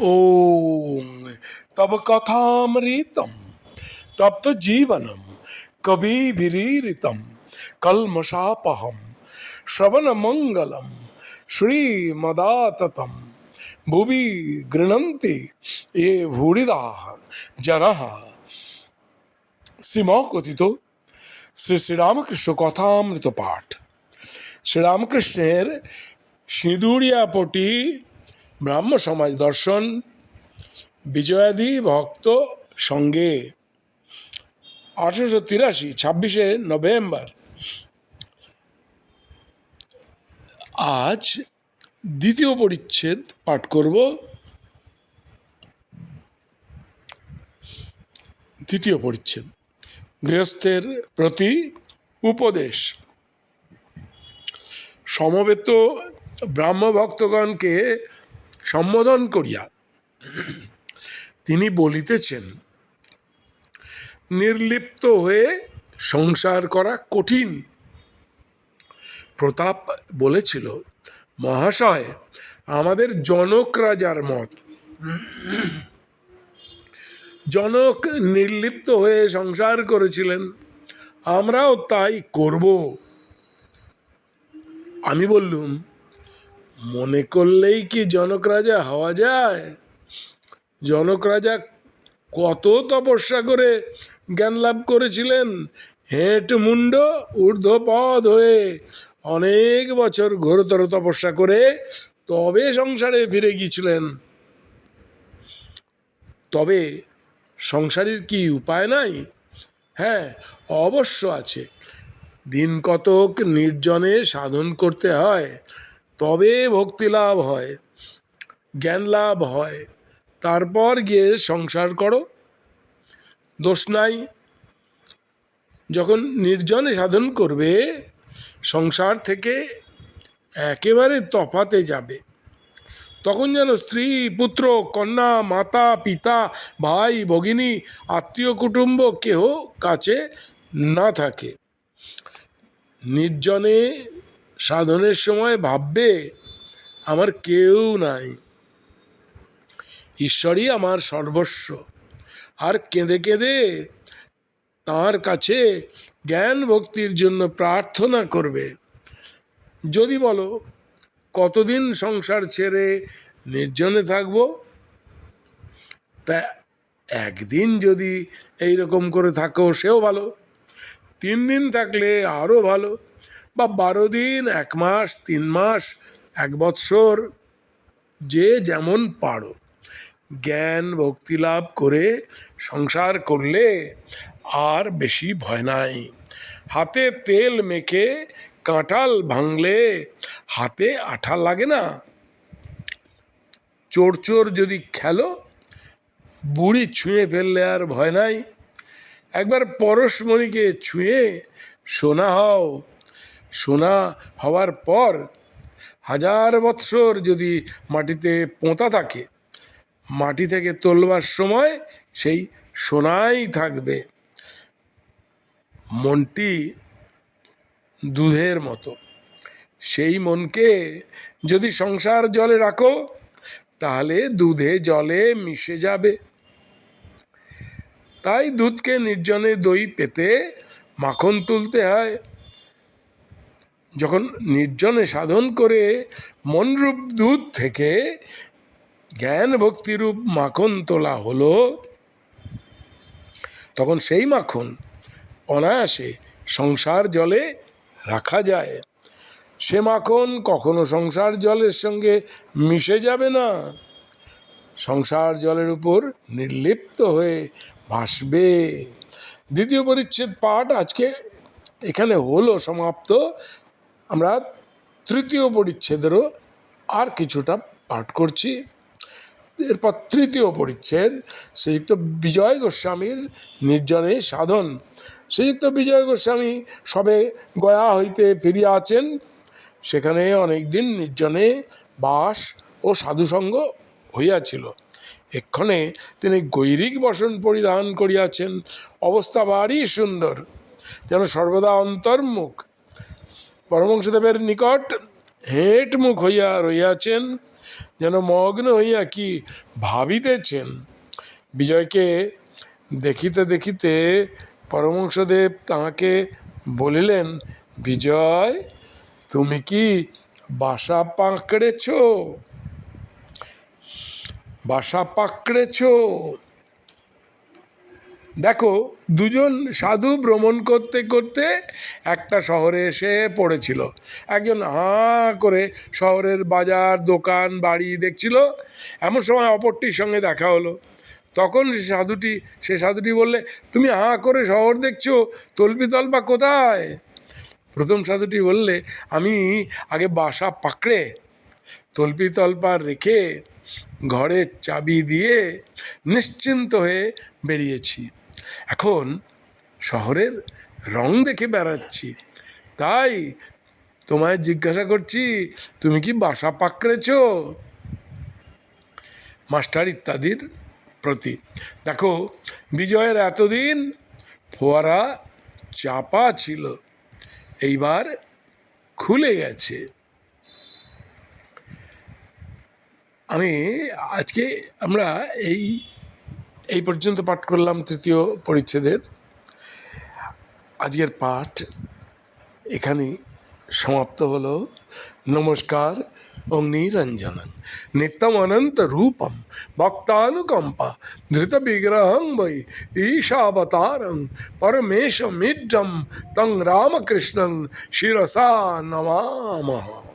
ओम। तब कथामृतम तब तो जीवनम कभी भीरितम कलमशापहम श्रवण मंगलम श्रीमदाततम। भुवि गृणंति ये भूरिदा जन। कथित तो, श्री श्रीरामकृष्ण कथामृत पाठ श्रीरामकृष्णेर सिंदूरिया पोटी ব্রাহ্ম সমাজ দর্শন, বিজয়াদি ভক্ত সঙ্গে। আঠেরোশো তিরাশি, ছাব্বিশে নভেম্বর। আজ দ্বিতীয় পরিচ্ছেদ পাঠ করব। দ্বিতীয় পরিচ্ছেদ। গৃহস্থের প্রতি উপদেশ। সমবেত ব্রাহ্ম ভক্তগণকে সম্বোধন করিয়া তিনি বলিতেছেন, নির্লিপ্ত হয়ে সংসার করা কঠিন। প্রতাপ বলেছিল, মহাশয়, আমাদের জনক রাজার মত। জনক নির্লিপ্ত হয়ে সংসার করেছিলেন, আমরাও তাই করব। আমি বললুম মনে করলেই কি জনক রাজা হওয়া যায়? জনক রাজা কত তপস্যা করে জ্ঞান লাভ করেছিলেন? হেঁট মুন্ড ঊর্ধ্বপদ হয়ে অনেক বছর ঘোরতর তপস্যা করে তবে সংসারে ফিরে গিয়েছিলেন। তবে সংসারের কি উপায় নাই? হ্যাঁ অবশ্য আছে। দিন কতক নির্জনে সাধন করতে হয়। তবে ভক্তি লাভ হয়, জ্ঞান লাভ হয়। তারপর গিয়ে সংসার করো। দোষ নাই। যখন নির্জনে সাধন করবে, সংসার থেকে একেবারে তফাতে যাবে। তখন যেন স্ত্রী, পুত্র, কন্যা, মাতা, পিতা, ভাই, ভগিনী, আত্মীয়, কুটুম্ব কেহ কাছে না থাকে। নির্জনে সাধনের সময় ভাববে, আমার কেউ নাই। ঈশ্বরই আমার সর্বস্ব। আর কেঁদে কেঁদে তার কাছে জ্ঞান ভক্তির জন্য প্রার্থনা করবে। যদি বলো, কতদিন সংসার ছেড়ে নির্জনে থাকব? তা একদিন যদি এই রকম করে থাকো, সেও ভালো। তিন দিন থাকলে আরও ভালো। বা বারো দিন, এক মাস, তিন মাস, এক বৎসর, যে যেমন পারো। জ্ঞান, ভক্তি লাভ করে সংসার করলে আর বেশি ভয় নাই। হাতে তেল মেখে কাঁঠাল ভাঙলে হাতে আঠা লাগে না। চোর চোর যদি খেলো, বুড়ি ছুঁয়ে ফেললে আর ভয় নাই। একবার পরশমণিকে ছুঁয়ে সোনা হও সোনা হওয়ার পর হাজার বৎসর যদি মাটিতে পোঁতা থাকে, মাটি থেকে তোলবার সময় সেই সোনাই থাকবে। মনটি দুধের মতো। সেই মনকে যদি সংসার জলে রাখো, তাহলে দুধে জলে মিশে যাবে। তাই দুধকে নির্জনে দই পেতে মাখন তুলতে হয়। যখন নির্জনে সাধন করে মনরূপ দুধ থেকে জ্ঞান ভক্তিরূপ মাখন তোলা হলো, তখন সেই মাখন অনায়াসে সংসার জলে রাখা যায়। সে মাখন কখনো সংসার জলের সঙ্গে মিশে যাবে না। সংসার জলের উপর নির্লিপ্ত হয়ে ভাসবে। দ্বিতীয় পরিচ্ছেদ পাঠ আজকে এখানে হলো, সমাপ্ত। আমরা তৃতীয় পরিচ্ছেদেরও আর কিছুটা পাঠ করছি। এরপর তৃতীয় পরিচ্ছেদ, শ্রীযুক্ত বিজয় গোস্বামীর নির্জনে সাধন। শ্রীযুক্ত বিজয় গোস্বামী সবে গয়া হইতে ফিরিয়া আছেন। সেখানে অনেকদিন নির্জনে বাস ও সাধুসঙ্গ হইয়াছিল। এক্ষণে তিনি গৈরিক বসন পরিধান করিয়াছেন। অবস্থা ভারী সুন্দর। যেন সর্বদা অন্তর্মুখ। পরমংশদেবের নিকট হেঁট মুখ হইয়া রইয়াছেন যেন মগ্ন হইয়া কি ভাবিতেছেন। বিজয়কে দেখিতে দেখিতে পরমংসদেব তাঁকে বলিলেন, বিজয়, তুমি কি বাসা পাকড়েছ? বাসা পাকড়েছ? দেখো, দুজন সাধু ভ্রমণ করতে করতে একটা শহরে এসে পড়েছিল। একজন হাঁ করে শহরের বাজার, দোকান, বাড়ি দেখছিল। এমন সময় অপরটির সঙ্গে দেখা হলো। তখন সে সাধুটি সে সাধুটি বললে, তুমি হাঁ করে শহর দেখছ? তল্পি তল্পা কোথায়? প্রথম সাধুটি বললে, আমি আগে বাসা পাকড়ে তল্পি তল্পা রেখে ঘরের চাবি দিয়ে নিশ্চিন্ত হয়ে বেরিয়েছি। এখন শহরের রং দেখে বেড়াচ্ছি। তাই তোমায় জিজ্ঞাসা করছি, তুমি কি বাসা পাকড়েছ? মাস্টার ইত্যাদির প্রতি। দেখো, বিজয়ের এতদিন ফোয়ারা চাপা ছিল, এইবার খুলে গেছে। আমি আজকে আমরা এই এই পর্যন্ত পাঠ করলাম তৃতীয় পরিচ্ছেদের। আজকের পাঠ এখানে সমাপ্ত হলো। নমস্কার অগ্নিরঞ্জনং নিত্যম অনন্ত রূপম, ভক্তানুকম্পা ধৃত বিগ্রহং বৈ, ঈশাবতারং পরমেশমিড্ডম তং রামকৃষ্ণং, শিরসা নমামহ